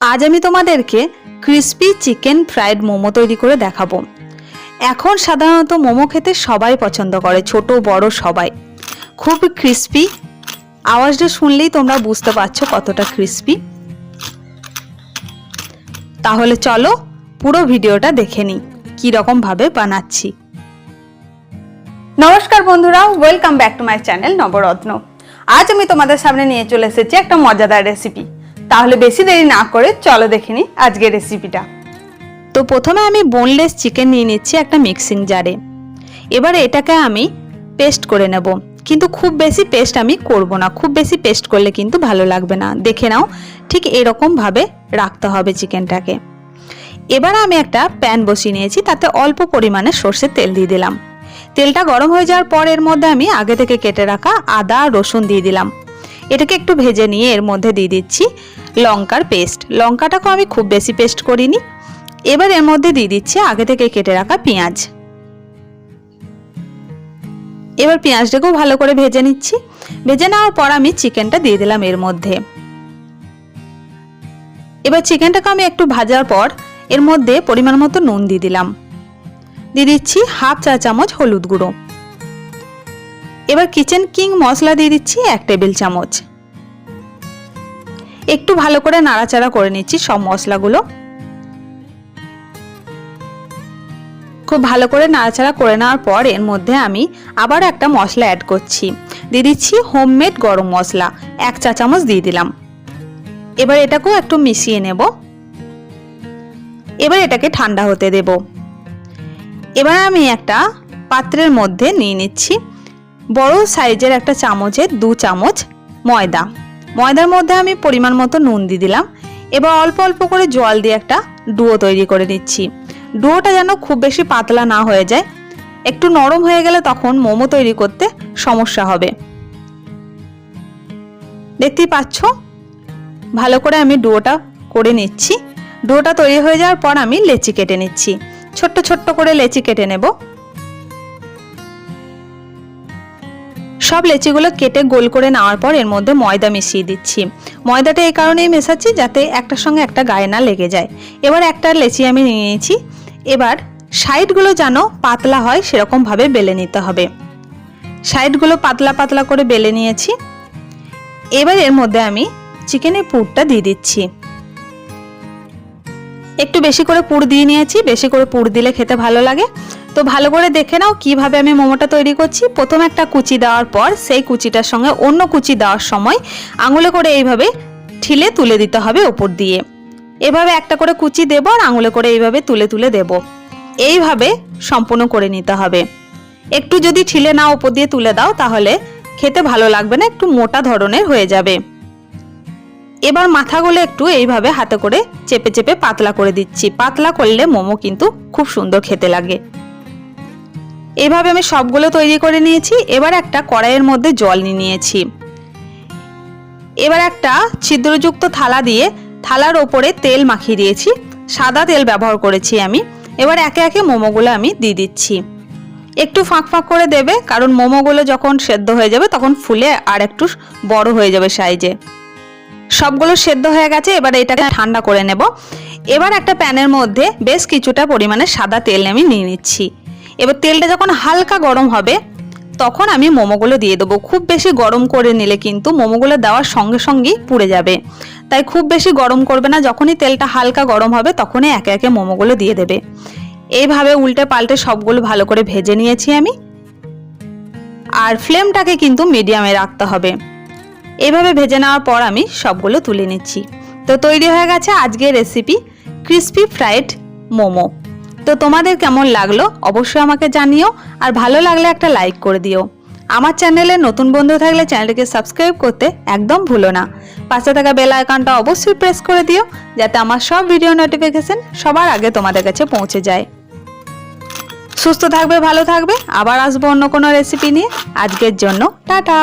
আজ আমি তোমাদেরকে ক্রিস্পি চিকেন ফ্রাইড মোমো তৈরি করে দেখাবো। এখন সাধারণত মোমো খেতে সবাই পছন্দ করে, ছোট, বড়, সবাই। খুব ক্রিস্পি আওয়াজটা শুনলেই তোমরা বুঝতে পারছ কতটা ক্রিস্পি তাহলে চলো পুরো ভিডিওটা দেখে নিই, কীরকমভাবে বানাচ্ছি। নমস্কার বন্ধুরা welcome back to my channel Navaratna. আজ আমি তোমাদের সামনে নিয়ে চলে এসেছি একটা মজাদার রেসিপি তাহলে বেশি দেরি না করে চলো দেখে নিই আজকের রেসিপিটা তো প্রথমে আমি বোনলেস চিকেন নিয়ে নিচ্ছি একটা মিক্সিং জারে এবার এটাকে আমি পেস্ট করে নেব। কিন্তু খুব বেশি পেস্ট আমি করব না। খুব বেশি পেস্ট করলে কিন্তু ভালো লাগবে না। দেখে নাও, ঠিক এরকমভাবে রাখতে হবে চিকেনটাকে এবার আমি একটা প্যান বসিয়ে নিয়েছি, তাতে অল্প পরিমাণে সর্ষের তেল দিয়ে দিলাম। তেলটা গরম হয়ে যাওয়ার পর এর মধ্যে আমি আগে থেকে কেটে রাখা আদা, রসুন দিয়ে দিলাম। এটাকে একটু ভেজে নিয়ে এর মধ্যে দিয়ে দিচ্ছি লঙ্কার পেস্ট। লঙ্কাটাকেও আমি খুব বেশি পেস্ট করিনি। এবার এর মধ্যে দিয়ে দিচ্ছি আগে থেকে কেটে রাখা পেঁয়াজ। এবার পেঁয়াজটাকেও ভালো করে ভেজে নিচ্ছি। ভেজে নেওয়ার পর আমি চিকেনটা দিয়ে দিলাম এর মধ্যে। এবার চিকেনটাকে আমি একটু ভাজার পর এর মধ্যে পরিমাণ মতো নুন দিয়ে দিলাম। দিয়ে দিচ্ছি হাফ চা চামচ হলুদ গুঁড়ো। এবার কিচেন কিং মশলা দিয়ে দিচ্ছি এক টেবিল চামচ। একটু ভালো করে নাড়াচাড়া করে নিচ্ছি সব মশলাগুলো। খুব ভালো করে নাড়াচাড়া করে নেওয়ার পর এর মধ্যে আমি আবার একটা মশলা অ্যাড করছি। দিয়ে দিচ্ছি হোমমেড গরম মশলা, এক চা চামচ দিয়ে দিলাম। এবার এটাকেও একটু মিশিয়ে নেব। এবার এটাকে ঠান্ডা হতে দেব। এবার আমি একটা পাত্রের মধ্যে নিয়ে নিচ্ছি। বড় সাইজের একটা চামচের দু চামচ ময়দা। ময়দার মধ্যে আমি পরিমাণ মতো নুন দিয়ে দিলাম। এবার অল্প অল্প করে জল দিয়ে একটা ডুয়ো তৈরি করে নিচ্ছি। ডুয়োটা যেন খুব বেশি পাতলা না হয়ে যায়। একটু নরম হয়ে গেলে তখন মোমো তৈরি করতে সমস্যা হবে। দেখতেই পাচ্ছ? ভালো করে আমি ডুয়োটা করে নিচ্ছি। ডুয়োটা তৈরি হয়ে যাওয়ার পর আমি লেচি কেটে নিচ্ছি। ছোট্ট ছোট্ট করে লেচি কেটে নেব। সব লেচিগুলো কেটে গোল করে নেওয়ার পর এর মধ্যে ময়দা মিশিয়ে দিচ্ছি। ময়দাটা এই কারণেই মেশাচ্ছি যাতে একটার সঙ্গে একটা গায়ে না লেগে যায়। এবার একটা লেচি আমি নিয়ে নিয়েছি। এবার সাইডগুলো যেন পাতলা হয় সেরকমভাবে বেলে নিতে হবে। সাইডগুলো পাতলা পাতলা করে বেলে নিয়েছি। এবার এর মধ্যে আমি চিকেনের পুরটা দিয়ে দিচ্ছি। একটু বেশি করে পুর দিয়ে নিয়েছি। বেশি করে পুর দিলে খেতে ভালো লাগে। তো ভালো করে দেখে নাও কীভাবে আমি মোমোটা তৈরি করছি। প্রথম একটা কুচি দেওয়ার পর সেই কুচিটার সঙ্গে অন্য কুচি দেওয়ার সময় আঙুলে করে এইভাবে ঠিলে তুলে দিতে হবে ওপর দিয়ে। এভাবে একটা করে কুচি দেব আর আঙুলে করে এইভাবে তুলে তুলে দেব। এইভাবে সম্পূর্ণ করে নিতে হবে। একটু যদি ঠিলে না ওপর দিয়ে তুলে দাও তাহলে খেতে ভালো লাগবে না, একটু মোটা ধরনের হয়ে যাবে। এবার মাথাগুলো একটু এইভাবে হাতে করে চেপে চেপে পাতলা করে দিচ্ছি। পাতলা করলে মোমো কিন্তু খুব সুন্দর খেতে লাগে। এভাবে আমি সবগুলো তৈরি করে নিয়েছি। এবার একটা কড়াইয়ের মধ্যে জল নিয়ে নিয়েছি। এবার একটা ছিদ্রযুক্ত থালা দিয়ে থালার ওপরে তেল মাখিয়ে দিয়েছি। সাদা তেল ব্যবহার করেছি আমি। এবার একে একে মোমোগুলো আমি দিয়ে দিচ্ছি। একটু ফাঁক ফাঁক করে দেবে, কারণ মোমোগুলো যখন সেদ্ধ হয়ে যাবে তখন ফুলে আর একটু বড় হয়ে যাবে সাইজে সবগুলো সেদ্ধ হয়ে গেছে, এবার এটাকে ঠান্ডা করে নেব। এবার একটা প্যানের মধ্যে বেশ কিছুটা পরিমাণে সাদা তেল আমি নিয়ে নিচ্ছি। এবার তেলটা যখন হালকা গরম হবে, তখন আমি মোমোগুলো দিয়ে দেবো। খুব বেশি গরম করে নিলে কিন্তু মোমোগুলো দেওয়ার সঙ্গে সঙ্গেই পুড়ে যাবে। তাই খুব বেশি গরম করবে না, যখনই তেলটা হালকা গরম হবে, তখনই একে একে মোমোগুলো দিয়ে দেবে। এইভাবে উল্টে পাল্টে সবগুলো ভালো করে ভেজে নিয়েছি আমি। আর ফ্লেমটাকে কিন্তু মিডিয়ামে রাখতে হবে। এইভাবে ভেজে নেওয়ার পর আমি সবগুলো তুলে নিচ্ছি। তো তৈরি হয়ে গেছে আজকের রেসিপি ক্রিস্পি ফ্রাইড মোমো। তো তোমাদের কেমন লাগল অবশ্যই আমাকে জানিও আর ভালো লাগলে একটা লাইক করে দিও। আমার চ্যানেলে নতুন বন্ধু থাকলে চ্যানেলটিকে সাবস্ক্রাইব করতে একদম ভুলো না। পাশে থাকা বেল আইকনটা অবশ্যই প্রেস করে দিও, যাতে আমার সব ভিডিও নোটিফিকেশন সবার আগে তোমাদের কাছে পৌঁছে যায়। সুস্থ থাকবে, ভালো থাকবে, আবার আসব অন্য কোনো রেসিপি নিয়ে। আজকের জন্য টাটা।